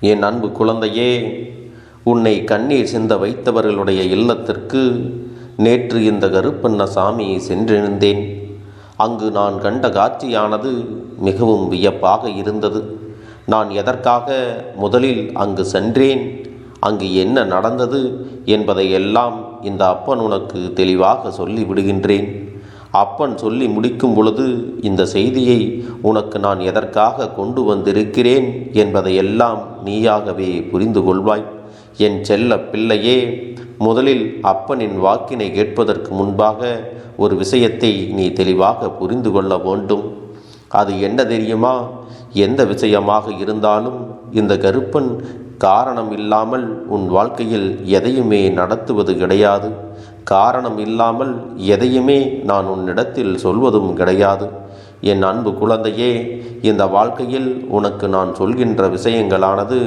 என் அன்பு குழந்தையே உன்னை கண்ணீர் சிந்த வைத்தவர்களுடைய இல்லத்திற்கு நேற்று இந்த கருப்பண்ண சாமியை சென்றிருந்தேன். அங்கு நான் கண்ட காட்சியானது மிகவும் வியப்பாக இருந்தது. நான் எதற்காக முதலில் அங்கு சென்றேன் அங்கு என்ன நடந்தது என்பதை எல்லாம் இந்த அப்பன் உனக்கு தெளிவாக சொல்லி விடுகின்றேன் அப்பன் சொல்லி முடிக்கும் பொழுது இந்த செய்தியை உனக்கு நான் எதற்காக கொண்டு வந்திருக்கிறேன் என்பதையெல்லாம் நீயாகவே புரிந்து கொள்வாய். என் செல்ல பிள்ளையே முதலில் அப்பனின் வாக்கினை கேட்பதற்கு முன்பாக ஒரு விஷயத்தை நீ தெளிவாக புரிந்து கொள்ள வேண்டும். அது என்ன தெரியுமா? எந்த விஷயமாக இருந்தாலும் இந்த கருப்பன் காரணம் இல்லாமல் உன் வாழ்க்கையில் எதையுமே நடத்துவது கிடையாது. காரணம் இல்லாமல் எதையுமே நான் உன்னிடத்தில் சொல்வதும் கிடையாது. என் அன்பு குழந்தையே இந்த வாழ்க்கையில் உனக்கு நான் சொல்கின்ற விஷயங்களானது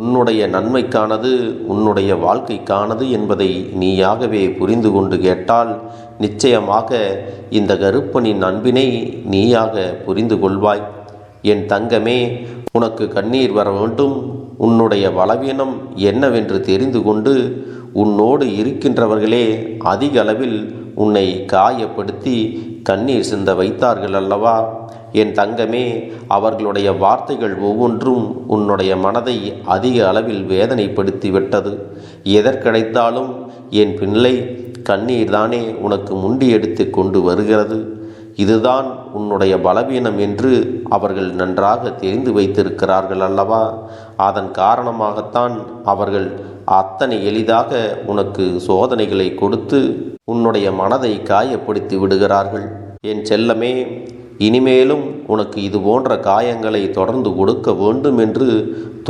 உன்னுடைய நன்மைக்கானது உன்னுடைய வாழ்க்கைக்கானது என்பதை நீயாகவே புரிந்து கொண்டு கேட்டால் நிச்சயமாக இந்த கருப்பனின் அன்பினை நீயாக புரிந்து கொள்வாய். என் தங்கமே உனக்கு கண்ணீர் வர வேண்டும். உன்னுடைய பலவீனம் என்னவென்று தெரிந்து கொண்டு உன்னோடு இருக்கின்றவர்களே அதிக அளவில் உன்னை காயப்படுத்தி கண்ணீர் சிந்த வைத்தார்கள் அல்லவா? என் தங்கமே அவர்களுடைய வார்த்தைகள் ஒவ்வொன்றும் உன்னுடைய மனதை அதிக அளவில் வேதனைப்படுத்தி விட்டது. எதற்கிடைத்தாலும் என் பிள்ளை கண்ணீர் தானே உனக்கு முண்டி எடுத்து கொண்டு வருகிறது. இதுதான் உன்னுடைய பலவீனம் என்று அவர்கள் நன்றாக தெரிந்து வைத்திருக்கிறார்கள் அல்லவா? அதன் காரணமாகத்தான் அவர்கள் அத்தனை எளிதாக உனக்கு சோதனைகளை கொடுத்து உன்னுடைய மனதை காயப்படுத்தி விடுகிறார்கள். என் செல்லமே இனிமேலும் உனக்கு இது போன்ற காயங்களை தொடர்ந்து கொடுக்க வேண்டும் என்று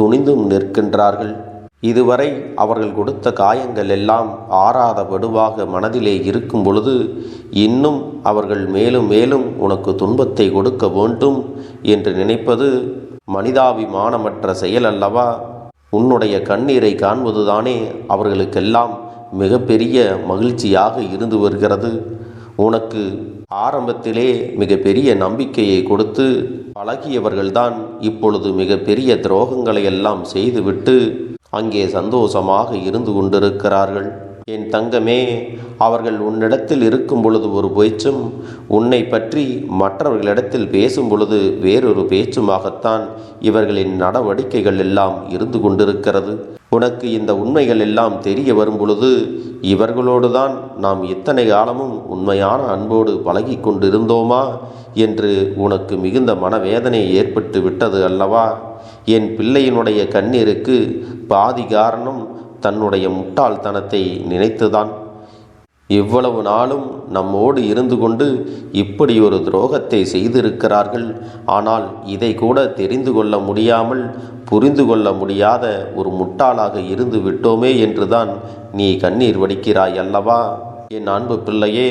துணிந்தும் நிற்கின்றார்கள். இதுவரை அவர்கள் கொடுத்த காயங்கள் எல்லாம் ஆறாத வடுவாக மனதிலே இருக்கும் பொழுது இன்னும் அவர்கள் மேலும் மேலும் உனக்கு துன்பத்தை கொடுக்க வேண்டும் என்று நினைப்பது மனிதாபிமானமற்ற செயல் அல்லவா? உன்னுடைய கண்ணீரை காண்பதுதானே அவர்களுக்கெல்லாம் மிகப்பெரிய மகிழ்ச்சியாக இருந்து வருகிறது. உனக்கு ஆரம்பத்திலே மிகப்பெரிய நம்பிக்கையை கொடுத்து பழகியவர்கள்தான் இப்பொழுது மிகப்பெரிய துரோகங்களை எல்லாம் செய்துவிட்டு அங்கே சந்தோஷமாக இருந்து கொண்டிருக்கிறார்கள். என் தங்கமே அவர்கள் உன்னிடத்தில் இருக்கும் பொழுது ஒரு பேச்சும் உன்னை பற்றி மற்றவர்களிடத்தில் பேசும் பொழுது வேறொரு பேச்சுமாகத்தான் இவர்களின் நடவடிக்கைகள் எல்லாம் இருந்து கொண்டிருக்கிறது. உனக்கு இந்த உண்மைகள் எல்லாம் தெரிய வரும் பொழுது இவர்களோடுதான் நாம் இத்தனை காலமும் உண்மையான அன்போடு பழகி கொண்டிருந்தோமா என்று உனக்கு மிகுந்த மனவேதனை ஏற்பட்டு விட்டது அல்லவா? என் பிள்ளையினுடைய கண்ணீருக்கு பாதி காரணம் தன்னுடைய முட்டாள்தனத்தை நினைத்துதான். இவ்வளவு நாளும் நம்மோடு இருந்து கொண்டு இப்படி ஒரு துரோகத்தை செய்திருக்கிறார்கள். ஆனால் இதை கூட தெரிந்து கொள்ள முடியாமல் புரிந்து கொள்ள முடியாத ஒரு முட்டாளாக இருந்து விட்டோமே என்றுதான் நீ கண்ணீர் வடிக்கிறாய் அல்லவா? என் அன்பு பிள்ளையே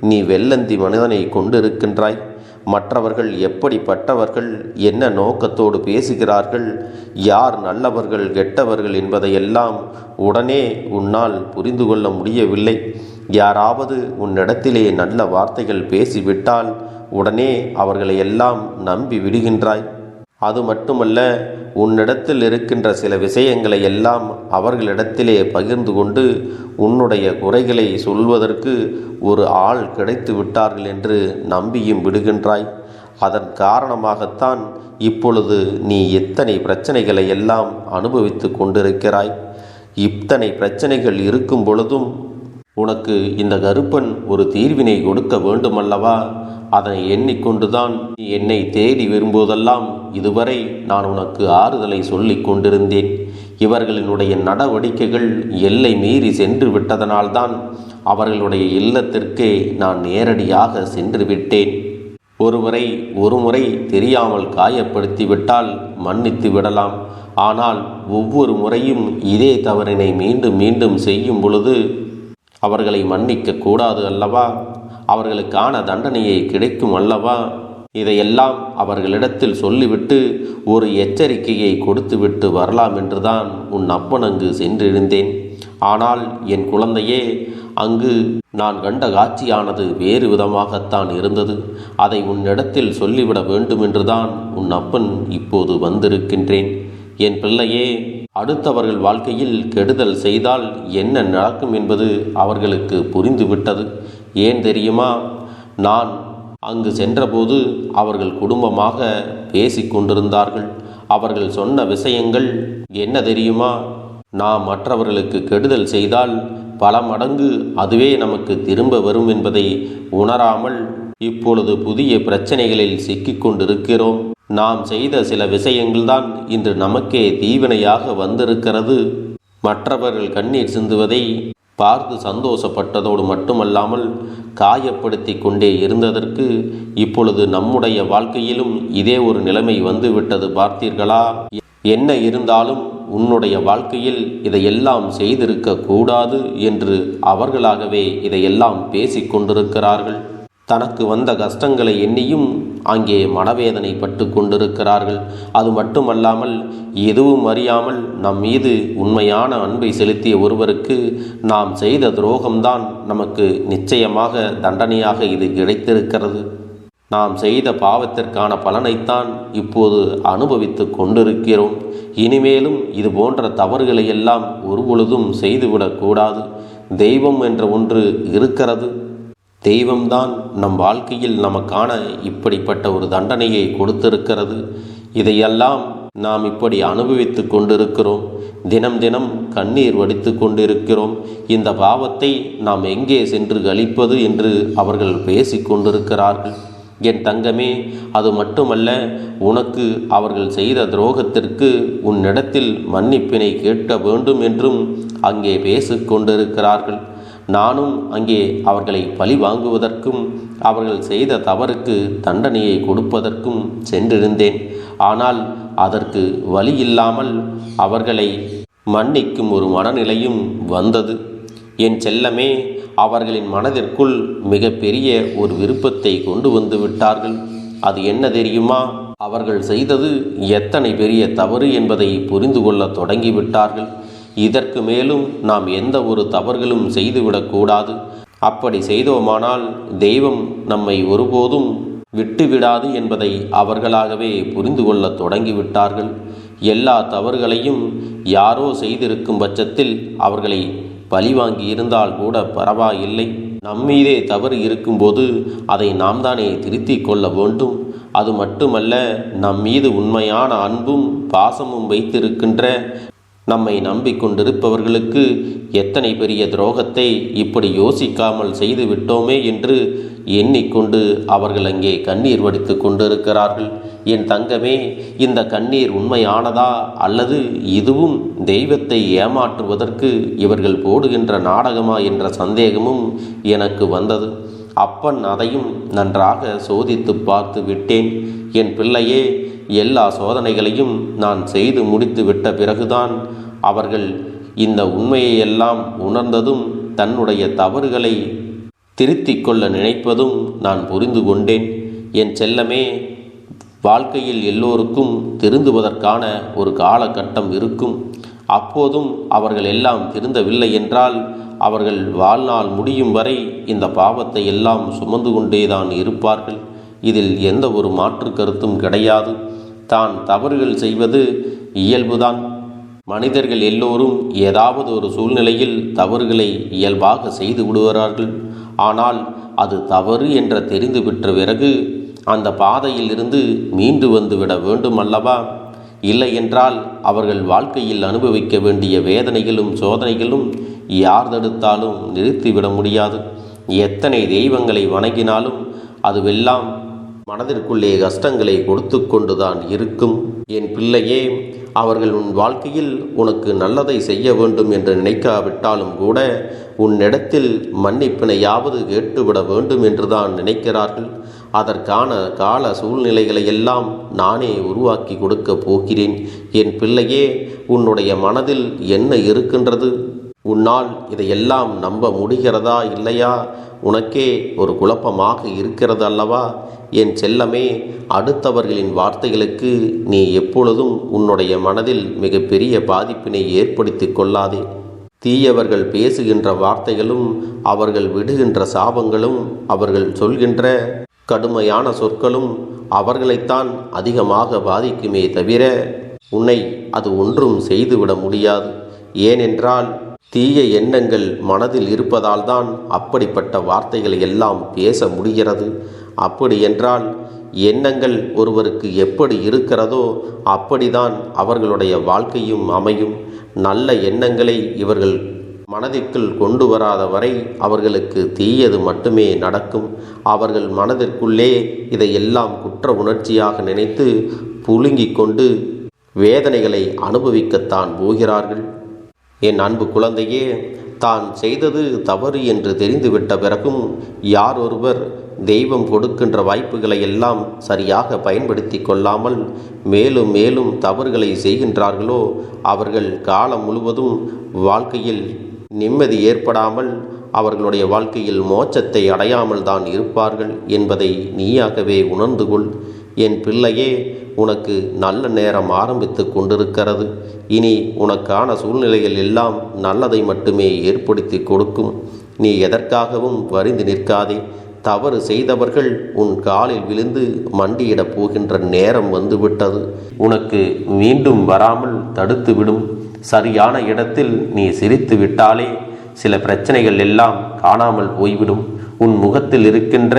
நீ வெள்ளந்தி மனிதனை கொண்டிருக்கின்றாய். மற்றவர்கள் எப்படிப்பட்டவர்கள் என்ன நோக்கத்தோடு பேசுகிறார்கள் யார் நல்லவர்கள் கெட்டவர்கள் என்பதையெல்லாம் உடனே உன்னால் புரிந்து கொள்ள முடியவில்லை. யாராவது உன்னிடத்திலே நல்ல வார்த்தைகள் பேசிவிட்டால் உடனே அவர்களை எல்லாம் நம்பி விடுகின்றாய். அது மட்டுமல்ல உன்னிடத்தில் இருக்கின்ற சில விஷயங்களை எல்லாம் அவர்களிடத்திலே பகிர்ந்து கொண்டு உன்னுடைய குறைகளை சொல்வதற்கு ஒரு ஆள் கிடைத்து விட்டார்கள் என்று நம்பியும் விடுகின்றாய். அதன் காரணமாகத்தான் இப்பொழுது நீ எத்தனை பிரச்சனைகளை எல்லாம் அனுபவித்து கொண்டிருக்கிறாய். இத்தனை பிரச்சனைகள் இருக்கும் பொழுதும் உனக்கு இந்த கருப்பன் ஒரு தீர்வினை கொடுக்க வேண்டுமல்லவா? அதனை எண்ணிக்கொண்டுதான் நீ என்னை தேடி வரும்போதெல்லாம் இதுவரை நான் உனக்கு ஆறுதலை சொல்லிக் கொண்டிருந்தேன். இவர்களினுடைய நடவடிக்கைகள் எல்லை மீறி சென்று விட்டதனால்தான் அவர்களுடைய இல்லத்திற்கே நான் நேரடியாக சென்று விட்டேன். ஒருவரை ஒருமுறை தெரியாமல் காயப்படுத்தி விட்டால் மன்னித்து விடலாம். ஆனால் ஒவ்வொரு முறையும் இதே தவறினை மீண்டும் மீண்டும் செய்யும் பொழுது அவர்களை மன்னிக்க கூடாது அல்லவா? அவர்களுக்கான தண்டனையை கிடைக்கும் அல்லவா? இதையெல்லாம் அவர்களிடத்தில் சொல்லிவிட்டு ஒரு எச்சரிக்கையை கொடுத்துவிட்டு வரலாம் என்றுதான் உன் அப்பன் அங்கு சென்றிருந்தேன். ஆனால் என் குழந்தையே அங்கு நான் கண்ட காட்சியானது வேறு விதமாகத்தான் இருந்தது. அதை உன்னிடத்தில் சொல்லிவிட வேண்டுமென்றுதான் உன் அப்பன் இப்போது வந்திருக்கின்றேன். என் பிள்ளையே அடுத்தவர்கள் வாழ்க்கையில் கெடுதல் செய்தால் என்ன நடக்கும் என்பது அவர்களுக்கு புரிந்துவிட்டது. ஏன் தெரியுமா? நான் அங்கு சென்றபோது அவர்கள் குடும்பமாக பேசிக்கொண்டிருந்தார்கள் அவர்கள் சொன்ன விஷயங்கள் என்ன தெரியுமா? நாம் மற்றவர்களுக்கு கெடுதல் செய்தால் பல மடங்கு அதுவே நமக்கு திரும்ப வரும் என்பதை உணராமல் இப்பொழுது புதிய பிரச்சனைகளில் சிக்கிக்கொண்டிருக்கிறோம் கொண்டிருக்கிறோம். நாம் செய்த சில விஷயங்கள்தான் இன்று நமக்கே தீவினையாக வந்திருக்கிறது. மற்றவர்கள் கண்ணீர் சிந்துவதை பார்த்து சந்தோஷப்பட்டதோடு மட்டுமல்லாமல் காயப்படுத்தி கொண்டே இருந்ததற்கு இப்பொழுது நம்முடைய வாழ்க்கையிலும் இதே ஒரு நிலைமை வந்துவிட்டது பார்த்தீர்களா? என்ன இருந்தாலும் உன்னுடைய வாழ்க்கையில் இதையெல்லாம் செய்திருக்க கூடாது என்று அவர்களாகவே இதையெல்லாம் பேசிக் கொண்டிருக்கிறார்கள். தனக்கு வந்த கஷ்டங்களை எண்ணியும் அங்கே மனவேதனை பட்டு கொண்டிருக்கிறார்கள். அது மட்டுமல்லாமல் எதுவும் அறியாமல் நம் மீது உண்மையான அன்பை செலுத்திய ஒருவருக்கு நாம் செய்த துரோகம்தான் நமக்கு நிச்சயமாக தண்டனையாக இது கிடைத்திருக்கிறது. நாம் செய்த பாவத்திற்கான பலனைத்தான் இப்போது அனுபவித்து கொண்டிருக்கிறோம். இனிமேலும் இது போன்ற தவறுகளை எல்லாம் ஒருபொழுதும் செய்துவிடக்கூடாது தெய்வம் என்ற ஒன்று இருக்கிறது. தெய்வம்தான் நம் வாழ்க்கையில் நமக்கான இப்படிப்பட்ட ஒரு தண்டனையை கொடுத்திருக்கிறது. இதையெல்லாம் நாம் இப்படி அனுபவித்து கொண்டிருக்கிறோம். தினம் தினம் கண்ணீர் வடித்து கொண்டிருக்கிறோம். இந்த பாவத்தை நாம் எங்கே சென்று கழிப்பது என்று அவர்கள் பேசி கொண்டிருக்கிறார்கள். என் தங்கமே அது மட்டுமல்ல உனக்கு அவர்கள் செய்த துரோகத்திற்கு உன்னிடத்தில் மன்னிப்பினை கேட்க வேண்டும் என்றும் அங்கே பேசிக் கொண்டிருக்கிறார்கள். நானும் அங்கே அவர்களை பழி வாங்குவதற்கும் அவர்கள் செய்த தவறுக்கு தண்டனையை கொடுப்பதற்கும் சென்றிருந்தேன். ஆனால் அதற்கு வழி இல்லாமல் அவர்களை மன்னிக்கும் ஒரு மனநிலையும் வந்தது. என் செல்லமே அவர்களின் மனதிற்குள் மிகப்பெரிய ஒரு விருப்பத்தை கொண்டு வந்து விட்டார்கள். அது என்ன தெரியுமா? அவர்கள் செய்தது எத்தனை பெரிய தவறு என்பதை புரிந்து கொள்ள தொடங்கிவிட்டார்கள். இதற்கு மேலும் நாம் எந்த ஒரு தவறுகளும் செய்துவிடக்கூடாது அப்படி செய்தோமானால் தெய்வம் நம்மை ஒருபோதும் விட்டுவிடாது என்பதை அவர்களாகவே புரிந்து கொள்ள தொடங்கிவிட்டார்கள். எல்லா தவறுகளையும் யாரோ செய்திருக்கும் பட்சத்தில் அவர்களை பழிவாங்கி இருந்தால் கூட பரவாயில்லை. நம்மீதே தவறு இருக்கும்போது அதை நாம் தானே திருத்திக் கொள்ள வேண்டும். அது மட்டுமல்ல நம் மீது உண்மையான அன்பும் பாசமும் வைத்திருக்கின்ற நம்மை நம்பிக்கொண்டிருப்பவர்களுக்கு எத்தனை பெரிய துரோகத்தை இப்படி யோசிக்காமல் செய்து விட்டோமே என்று எண்ணிக்கொண்டு அவர்கள் அங்கே கண்ணீர் வடித்து கொண்டிருக்கிறார்கள். என் தங்கமே இந்த கண்ணீர் உண்மையானதா அல்லது இதுவும் தெய்வத்தை ஏமாற்றுவதற்கு இவர்கள் போடுகின்ற நாடகமா என்ற சந்தேகமும் எனக்கு வந்தது. அப்பன் அதையும் நன்றாக சோதித்து பார்த்து விட்டேன். என் பிள்ளையே எல்லா சோதனைகளையும் நான் செய்து முடித்து விட்ட பிறகுதான் அவர்கள் இந்த உண்மையை எல்லாம் உணர்ந்ததும் தன்னுடைய தவறுகளை திருத்திக் கொள்ள நினைப்பதும் நான் புரிந்து கொண்டேன். என் செல்லமே வாழ்க்கையில் எல்லோருக்கும் திருந்துவதற்கான ஒரு காலகட்டம் இருக்கும். அப்போதும் அவர்கள் எல்லாம் திருந்தவில்லை என்றால் அவர்கள் வாழ்நாள் முடியும் வரை இந்த பாவத்தை எல்லாம் சுமந்து கொண்டேதான் இருப்பார்கள். இதில் எந்த ஒரு மாற்று கருத்தும் கிடையாது. தான் தவறுகள் செய்வது இயல்புதான். மனிதர்கள் எல்லோரும் ஏதாவது ஒரு சூழ்நிலையில் தவறுகளை இயல்பாக செய்து விடுவார்கள் ஆனால் அது தவறு என்ற தெரிந்து பெற்ற பிறகு அந்த பாதையில் இருந்து மீண்டு வந்து விட வேண்டும் அல்லவா இல்லை என்றால் அவர்கள் வாழ்க்கையில் அனுபவிக்க வேண்டிய வேதனைகளும் சோதனைகளும் யார் தடுத்தாலும் நிறுத்திவிட முடியாது. எத்தனை தெய்வங்களை வணங்கினாலும் அதுவெல்லாம் மனதிற்குள்ளே கஷ்டங்களை கொடுத்து கொண்டுதான் இருக்கும். என் பிள்ளையே அவர்கள் உன் வாழ்க்கையில் உனக்கு நல்லதை செய்ய வேண்டும் என்று நினைக்காவிட்டாலும் கூட உன்னிடத்தில் மன்னிப்பினையாவது கேட்டுவிட வேண்டும் என்றுதான் நினைக்கிறார்கள். அதற்கான கால சூழ்நிலைகளை எல்லாம் நானே உருவாக்கி கொடுக்க போகிறேன். என் பிள்ளையே உன்னுடைய மனதில் என்ன இருக்கின்றது? உன்னால் இதையெல்லாம் நம்ப முடிகிறதா இல்லையா? உனக்கே ஒரு குழப்பமாக இருக்கிறது அல்லவா? என் செல்லமே அடுத்தவர்களின் வார்த்தைகளுக்கு நீ எப்பொழுதும் உன்னுடைய மனதில் மிகப்பெரிய பாதிப்பினை ஏற்படுத்தி கொள்ளாதே. தீயவர்கள் பேசுகின்ற வார்த்தைகளும் அவர்கள் விடுகின்ற சாபங்களும் அவர்கள் சொல்கின்ற கடுமையான சொற்களும் அவர்களைத்தான் அதிகமாக பாதிக்குமே தவிர உன்னை அது ஒன்றும் செய்துவிட முடியாது. ஏனென்றால் தீய எண்ணங்கள் மனதில் இருப்பதால் தான் அப்படிப்பட்ட வார்த்தைகளை எல்லாம் பேச முடிகிறது. அப்படி என்றால் எண்ணங்கள் ஒருவருக்கு எப்படி இருக்கிறதோ அப்படிதான் அவர்களுடைய வாழ்க்கையும் அமையும். நல்ல எண்ணங்களை இவர்கள் மனதிற்குள் கொண்டு வராத வரை அவர்களுக்கு தீயது மட்டுமே நடக்கும். அவர்கள் மனதிற்குள்ளே இதையெல்லாம் குற்ற உணர்ச்சியாக நினைத்து புழுங்கிக் கொண்டு வேதனைகளை அனுபவிக்கத்தான் போகிறார்கள். என் அன்பு குழந்தையே தான் செய்தது தவறு என்று தெரிந்துவிட்ட பிறகும் யார் ஒருவர் தெய்வம் கொடுக்கின்ற வாய்ப்புகளை எல்லாம் சரியாக பயன்படுத்தி கொள்ளாமல் மேலும் மேலும் தவறுகளை செய்கின்றார்களோ அவர்கள் காலம் முழுவதும் வாழ்க்கையில் நிம்மதி ஏற்படாமல் அவர்களுடைய வாழ்க்கையில் மோட்சத்தை அடையாமல் தான் இருப்பார்கள் என்பதை நீயாகவே உணர்ந்து கொள். என் பிள்ளையே உனக்கு நல்ல நேரம் ஆரம்பித்து கொண்டிருக்கிறது. இனி உனக்கான சூழ்நிலைகள் எல்லாம் நல்லதை மட்டுமே ஏற்படுத்தி கொடுக்கும். நீ எதற்காகவும் வரிந்து நிற்காதே. தவறு செய்தவர்கள் உன் காலில் விழுந்து மண்டியிடப் போகின்ற நேரம் வந்துவிட்டது. உனக்கு மீண்டும் வராமல் தடுத்துவிடும். சரியான இடத்தில் நீ சிரித்து விட்டாலே சில பிரச்சனைகள் எல்லாம் காணாமல் போய்விடும். உன் முகத்தில் இருக்கின்ற